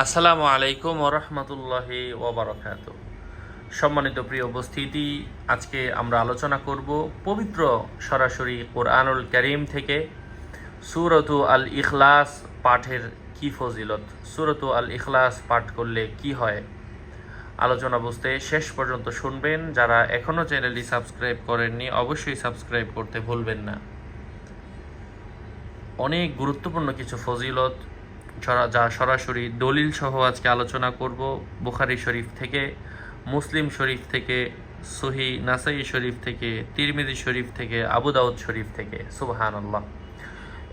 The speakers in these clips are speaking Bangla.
আসসালামু আলাইকুম ওরহমতুল্লাহি ওবরাকাত সম্মানিত প্রিয় উপস্থিতি, আজকে আমরা আলোচনা করব পবিত্র সরাসরি কোরআনুল করিম থেকে সুরতু আল ইখলাস পাঠের কি ফজিলত? সুরতু আল ইখলাস পাঠ করলে কি হয়? আলোচনা বুঝতে শেষ পর্যন্ত শুনবেন। যারা এখনও চ্যানেলটি সাবস্ক্রাইব করেননি, অবশ্যই সাবস্ক্রাইব করতে ভুলবেন না। অনেক গুরুত্বপূর্ণ কিছু ফজিলত যা সরাসরি দলিল সহ আজকে আলোচনা করব বুখারি শরীফ থেকে, মুসলিম শরীফ থেকে, সহি নাসাই শরীফ থেকে, তিরমিজি শরীফ থেকে, আবু দাউদ শরীফ থেকে। সুবহান আল্লাহ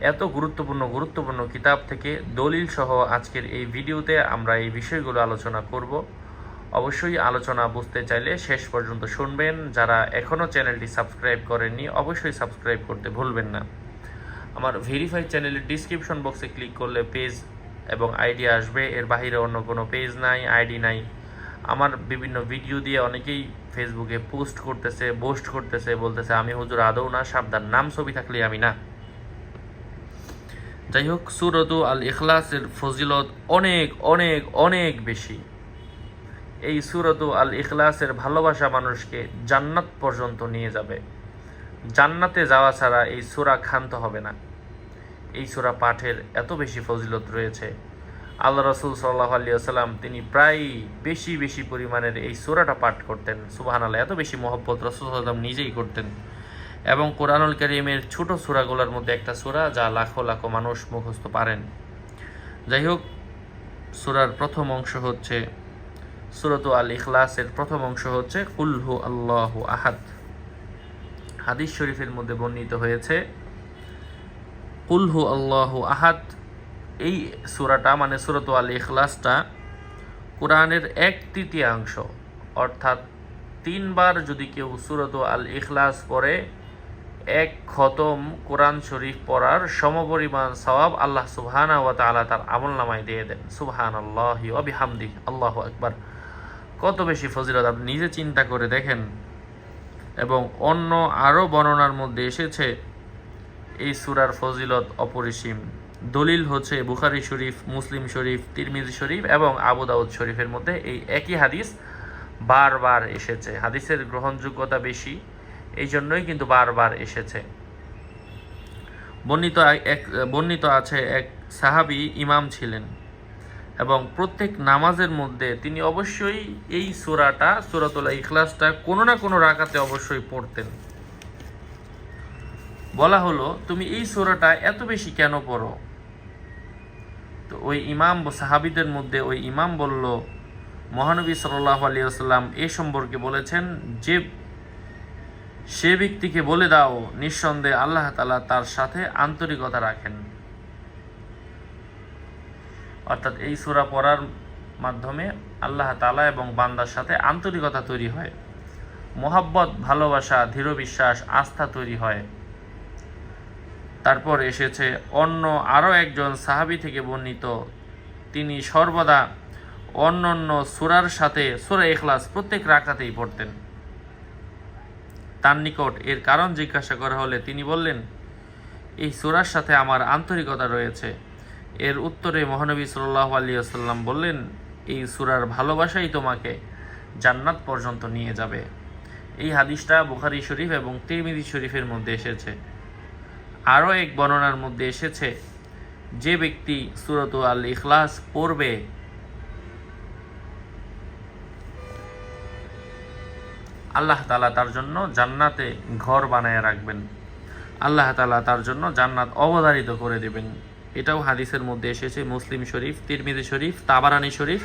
এত গুরুত্বপূর্ণ গুরুত্বপূর্ণ কিতাব থেকে দলিল সহ আজকের এই ভিডিওতে আমরা এই বিষয়গুলো আলোচনা করব। অবশ্যই আলোচনা বুঝতে চাইলে শেষ পর্যন্ত শুনবেন। যারা এখনও চ্যানেলটি সাবস্ক্রাইব করেননি, অবশ্যই সাবস্ক্রাইব করতে ভুলবেন না। আমার ভেরিফাই চ্যানেলের ডিসক্রিপশন বক্সে ক্লিক করলে পেজ এবং আইডি আসবে। এর বাহিরে অন্য কোনো পেজ নাই আইডি নাই। আমার বিভিন্ন ভিডিও দিয়ে অনেকেই ফেসবুকে পোস্ট করতেছে পোস্ট করতেছে, বলতেছে, আমি হুজুর আদৌ না, সাবধান। নাম ছবি থাকলে আমি না। যাই হোক, সুরতু আল ইখলাসের ফজিলত অনেক অনেক অনেক বেশি। এই সুরতু আল ইখলাসের ভালোবাসা মানুষকে জান্নাত পর্যন্ত নিয়ে যাবে। জান্নাতে যাওয়া ছাড়া এই সুরা ক্ষান্ত হবে না। এই সুরা পাঠের এত বেশি ফজিলত রয়েছে। আল্লাহ রসুল সাল্লাহ আলী তিনি প্রায় বেশি বেশি পরিমাণের এই সুরাটা পাঠ করতেন। সুবাহান আল্লাহ এত বেশি মহব্বত রসুল নিজেই করতেন। এবং কোরআনুল করিমের ছোট সুরাগুলোর মধ্যে একটা সুরা যা লাখো লাখো মানুষ মুখস্থ পারেন। যাই হোক সুরার প্রথম অংশ হচ্ছে, সুরত আল ইখলাসের প্রথম অংশ হচ্ছে কুলহু আল্লাহ আহাদ। হাদিস শরীফের মধ্যে বর্ণিত হয়েছে কুলহু আল্লাহ আহাদ। এই সুরাটা মানে সুরত আল ইখলাসটা কোরআনের এক তৃতীয়াংশ, অর্থাৎ তিনবার যদি কেউ সুরত আল ইখলাস পড়ে, এক খতম কোরআন শরীফ পড়ার সমপরিমাণ সওয়াব আল্লাহ সুবহানা ওয়া তাআলা তার আমল নামায় দিয়ে দেন। সুবহান আল্লাহ অবিহামদি আল্লাহ একবার কত বেশি ফজিলত, আপনি নিজে চিন্তা করে দেখেন। এবং অন্য আরও বর্ণনার মধ্যে এসেছে এই সুরার ফজিলত অপরিসীম। দলিল হচ্ছে বুখারি শরীফ, মুসলিম শরীফ, তিরমিজি শরীফ এবং আবু দাউদ শরীফের মধ্যে এই একই হাদিস বারবার এসেছে। হাদিসের গ্রহণযোগ্যতা বেশি এই জন্যই কিন্তু বারবার এসেছে। বর্ণিত এক বর্ণিত আছে এক সাহাবি ইমাম ছিলেন এবং প্রত্যেক নামাজের মধ্যে তিনি অবশ্যই এই সুরাটা সুরাতুল্লাহ ইখলাসটা কোনো না কোনো রাকাতে অবশ্যই পড়তেন। বলা হলো, তুমি এই সুরাটা এত বেশি কেন পড়ো? তো ওই ইমাম সাহাবিদের মধ্যে ওই ইমাম বলল, মহানবী সাল্লাহ আলী আসাল্লাম এ সম্পর্কে বলেছেন যে, সে ব্যক্তিকে বলে দাও, নিঃসন্দেহে আল্লাহ তালা তার সাথে আন্তরিকতা রাখেন। অর্থাৎ এই সুরা পড়ার মাধ্যমে আল্লাহ তালা এবং বান্দার সাথে আন্তরিকতা তৈরি হয়। মোহাব্বত, ভালোবাসা, দৃঢ় বিশ্বাস, আস্থা তৈরি হয়। তারপর এসেছে অন্য আরও একজন সাহাবি থেকে বর্ণিত। তিনি সর্বদা অন্য অন্য সুরার সাথে সুরা এখলাস প্রত্যেক রাকাতেই পড়তেন। তার নিকট এর কারণ জিজ্ঞাসা করা হলে তিনি বললেন, এই সুরার সাথে আমার আন্তরিকতা রয়েছে। এর উত্তরে মহানবী সাল্লাহ আলী আসাল্লাম বললেন, এই সুরার ভালোবাসাই তোমাকে জান্নাত পর্যন্ত নিয়ে যাবে। এই হাদিসটা বুখারি শরীফ এবং তিরমিদি শরীফের মধ্যে এসেছে। আরও এক বর্ণনার মধ্যে এসেছে, যে ব্যক্তি সুরত আল ইখলাস পড়বে, আল্লাহ তালা তার জন্য জান্নাতে ঘর বানায় রাখবেন। আল্লাহ তালা তার জন্য জান্নাত অবধারিত করে দেবেন। এটাও হাদিসের মধ্যে এসেছে, মুসলিম শরীফ, তিরমিজি শরীফ, তাবারানি শরীফ,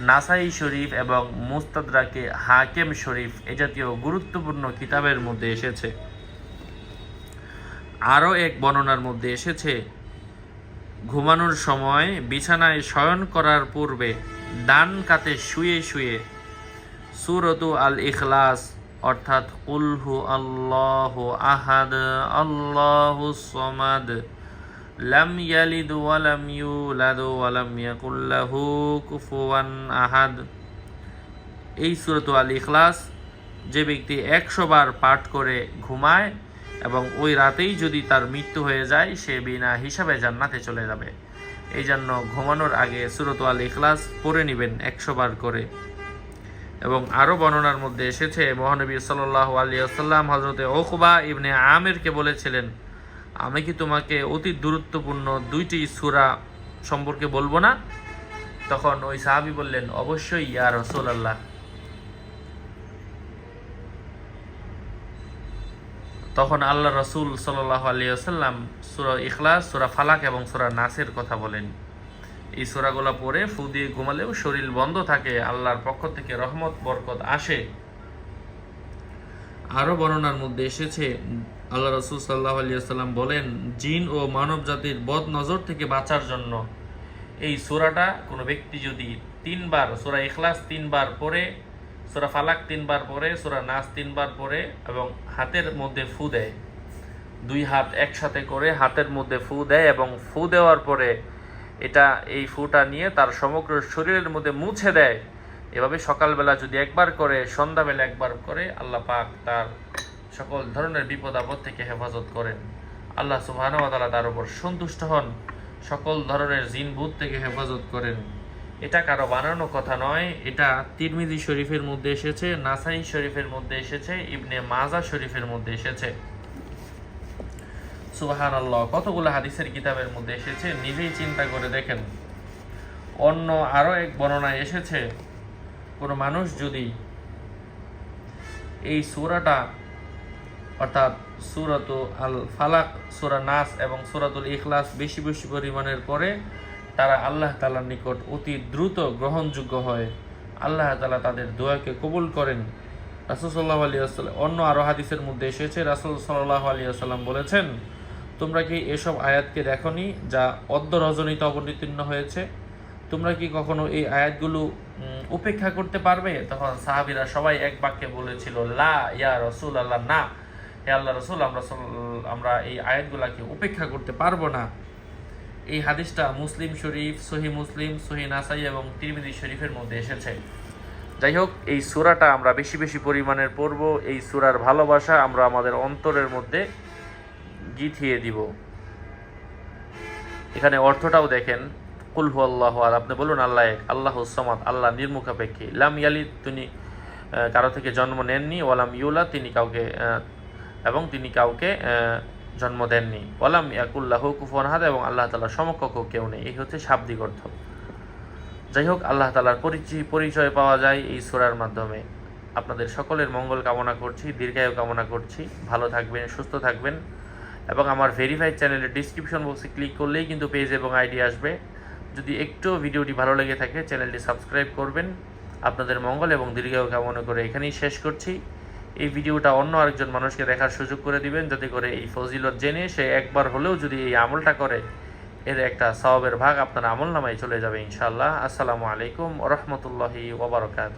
নাসাই শরীফ এবং মুস্তাদরাকে হাকেম শরীফ এ জাতীয় গুরুত্বপূর্ণ কিতাবের মধ্যে এসেছে। আরও এক বর্ণনার মধ্যে এসেছে, ঘুমানোর সময় বিছানায় শয়ন করার পূর্বে ডান কাতে শুয়ে শুয়ে সুরতু আল ইখলাস অর্থাৎ উলহু আল্লাহ আহাদ, আল্লাহু সমাদ, লাম ইয়ালিদ ওয়ালাম ইউলাদ ওয়ালাম ইয়াকুল লাহু কুফুয়ান আহাদ। এই সুরতু আল ইখলাস যে ব্যক্তি একশো বার পাঠ করে ঘুমায় এবং ওই রাতেই যদি তার মৃত্যু হয়ে যায়, সে বিনা হিসাবে জান্নাতে চলে যাবে। এই জন্য ঘুমানোর আগে সুরত আল ইখলাস পড়ে নেবেন একশো বার করে। এবং আরও বর্ণনার মধ্যে এসেছে, মহানবী সাল্লাহ আসাল্লাম হজরতে ওকুবা ইবনে আমেরকে বলেছিলেন, আমি কি তোমাকে অতি গুরুত্বপূর্ণ দুইটি সুরা সম্পর্কে বলব না? তখন ওই সাহাবি বললেন, অবশ্যই ইয়া রসুল আল্লাহ তখন আল্লাহ রসুল সাল্লাহ আলী আসাল্লাম সুরা ইখলাস, সুরা ফালাক এবং সুরা নাসের কথা বলেন। এই সুরাগুলা পরে ফু দিয়ে ঘুমালেও শরীর বন্ধ থাকে, আল্লাহর পক্ষ থেকে রহমত, বরকত আসে। আরও বর্ণনার মধ্যে এসেছে, আল্লাহ রসুল সাল্লাহ আলিয়াল্লাম বলেন, জিন ও মানব জাতির বদ নজর থেকে বাঁচার জন্য। এই সুরাটা কোনো ব্যক্তি যদি তিনবার, সুরা ইখলাস তিনবার পরে সুরা ফালাক তিনবার পরে সুরা নাচ তিনবার পরে এবং হাতের মধ্যে ফু দেয়। দুই হাত একসাথে করে হাতের মধ্যে ফু দেয় এবং ফু দেওয়ার পরে এটা, এই ফুটা নিয়ে তার সমগ্র শরীরের মধ্যে মুছে দেয়। এভাবে সকালবেলা যদি একবার করে, সন্ধ্যাবেলা একবার করে, আল্লাহ পাক তার সকল ধরনের বিপদ আপদ থেকে হেফাজত করেন। আল্লাহ সুবাহানুয়াতালা তার উপর সন্তুষ্ট হন, সকল ধরনের জিন ভূত থেকে হেফাজত করেন। এটা কারও বানানো কথা নয়। এটা তিরমিজি শরীফের মধ্যে এসেছে, নাসাই শরীফের মধ্যে এসেছে, ইবনে মাজা শরীফের মধ্যে এসেছে। সুবাহান আল্লাহ কতগুলো হাদিসের কিতাবের মধ্যে এসেছে? নিজেই চিন্তা করে দেখেন। অন্য আরও এক বর্ণনায় এসেছে, কোনো মানুষ যদি এই সুরাটা, অর্থাৎ সুরাত আল ফালাক সুরা নাস এবং সুরাতুল ইখলাস বেশি বেশি পরিমাণের পরে তারা আল্লাহ তালার নিকট অতি দ্রুত গ্রহণযোগ্য হয়। আল্লাহ তালা তাদের দোয়াকে কবুল করেন। রাসুল সাল্লাহ আলী আসাল্লাম অন্য আরও হাদিসের মধ্যে এসেছে, রাসুল সাল্লাহ আলী আসাল্লাম বলেছেন, তোমরা কি এসব আয়াতকে দেখনি যা অদ্য রজনীতে অবতীর্ণ হয়েছে? তোমরা কি কখনো এই আয়াতগুলো উপেক্ষা করতে পারবে? তখন সাহাবিরা সবাই এক বাক্যে বলেছিল, লা, ইয়া রসুল আল্লাহ না। হে আল্লাহ রসুল, আমরা আমরা এই আয়াতগুলাকে উপেক্ষা করতে পারব না। এই হাদিসটা মুসলিম শরীফ, সহি মুসলিম, সহি নাসাই এবং তিরমিজি শরীফের মধ্যে এসেছে। যাই হোক, এই সুরাটা আমরা বেশি বেশি পরিমাণের পড়ব। এই সূরার ভালোবাসা আমরা আমাদের অন্তরের মধ্যে গিথিয়ে দিব। এখানে অর্থটাও দেখেন, কুল হু আল্লাহ আর আপনি বলুন, আল্লাহ এক, আল্লাহ সমাদ আল্লাহ নির্মুখাপেক্ষী লাম ইয়ালি তিনি কারও থেকে জন্ম নেননি ওয়ালাম ইউলা তিনি কাউকে এবং তিনি কাউকে জন্ম দেননি। ওয়ালাম ইয়াকুল্লাহ কুফন হাদ এবং আল্লাহ তালার সমকক্ষ কেউ নেই। এই হচ্ছে শাব্দিক অর্থ। যাই হোক আল্লাহ তালার পরিচয় পরিচয় পাওয়া যায় এই সুরার মাধ্যমে। আপনাদের সকলের মঙ্গল কামনা করছি, দীর্ঘায়ু কামনা করছি। ভালো থাকবেন, সুস্থ থাকবেন এবং আমার ভেরিফাইড চ্যানেলের ডিসক্রিপশন বক্সে ক্লিক করলেই কিন্তু পেজ এবং আইডি আসবে। যদি একটু ভিডিওটি ভালো লেগে থাকে, চ্যানেলটি সাবস্ক্রাইব করবেন। আপনাদের মঙ্গল এবং দীর্ঘায়ু কামনা করে এখানেই শেষ করছি। এই ভিডিওটা অন্য আরেকজন মানুষকে দেখার সুযোগ করে দিবেন, যাতে করে এই ফজিলত জেনে সে একবার হলেও যদি এই আমলটা করে, এর একটা সবাবের ভাগ আপনার আমল নামায় চলে যাবে ইনশাল্লাহ আসসালামু আলাইকুম রহমতুল্লাহি ওবরকাত